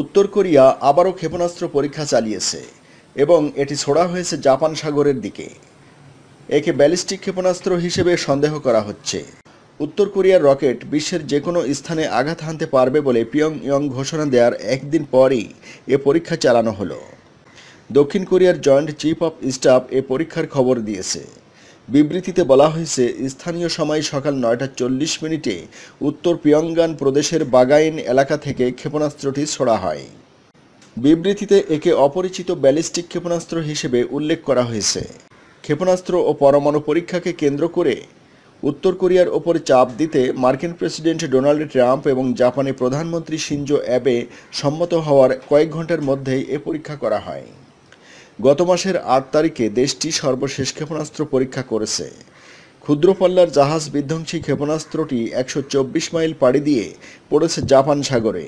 উত্তর কোরিয়া আবারও ক্ষেপণাস্ত্র পরীক্ষা চালিয়েছে এবং এটি ছোড়া হয়েছে জাপান সাগরের দিকে। একে ব্যালিস্টিক ক্ষেপণাস্ত্র হিসেবে সন্দেহ করা হচ্ছে। উত্তর কোরিয়ার রকেট বিশ্বের যে কোনো স্থানে আঘাত হানতে পারবে বলে পিয়ং ইয়ং ঘোষণা দেওয়ার একদিন পরই এ পরীক্ষা চালানো হলো। দক্ষিণ কোরিয়ার জয়েন্ট চিফ অফ স্টাফ এ পরীক্ষার খবর দিয়েছে। বিবৃতিতে বলা হয়েছে, স্থানীয় সময় সকাল নয়টা চল্লিশ মিনিটে উত্তর পিয়ঙ্গান প্রদেশের বাগাইন এলাকা থেকে ক্ষেপণাস্ত্রটি ছোড়া হয়। বিবৃতিতে একে অপরিচিত ব্যালিস্টিক ক্ষেপণাস্ত্র হিসেবে উল্লেখ করা হয়েছে। ক্ষেপণাস্ত্র ও পরমাণু পরীক্ষাকে কেন্দ্র করে উত্তর কোরিয়ার ওপর চাপ দিতে মার্কিন প্রেসিডেন্ট ডোনাল্ড ট্রাম্প এবং জাপানি প্রধানমন্ত্রী শিনজো অ্যাবে সম্মত হওয়ার কয়েক ঘণ্টার মধ্যেই এ পরীক্ষা করা হয়। গত মাসের আট তারিখে দেশটি সর্বশেষ ক্ষেপণাস্ত্র পরীক্ষা করেছে। ক্ষুদ্র পাল্লার জাহাজ বিধ্বংসী ক্ষেপণাস্ত্রটি একশো চব্বিশ মাইল পাড়ি দিয়ে পড়েছে জাপান সাগরে।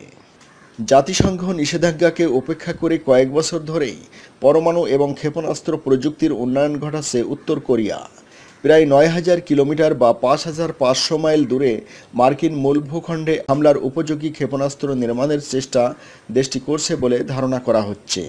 জাতিসংঘ নিষেধাজ্ঞাকে উপেক্ষা করে কয়েক বছর ধরেই পরমাণু এবং ক্ষেপণাস্ত্র প্রযুক্তির উন্নয়ন ঘটাচ্ছে উত্তর কোরিয়া। প্রায় নয় হাজার কিলোমিটার বা পাঁচ হাজার পাঁচশো মাইল দূরে মার্কিন মূল ভূখণ্ডে হামলার উপযোগী ক্ষেপণাস্ত্র নির্মাণের চেষ্টা দেশটি করছে বলে ধারণা করা হচ্ছে।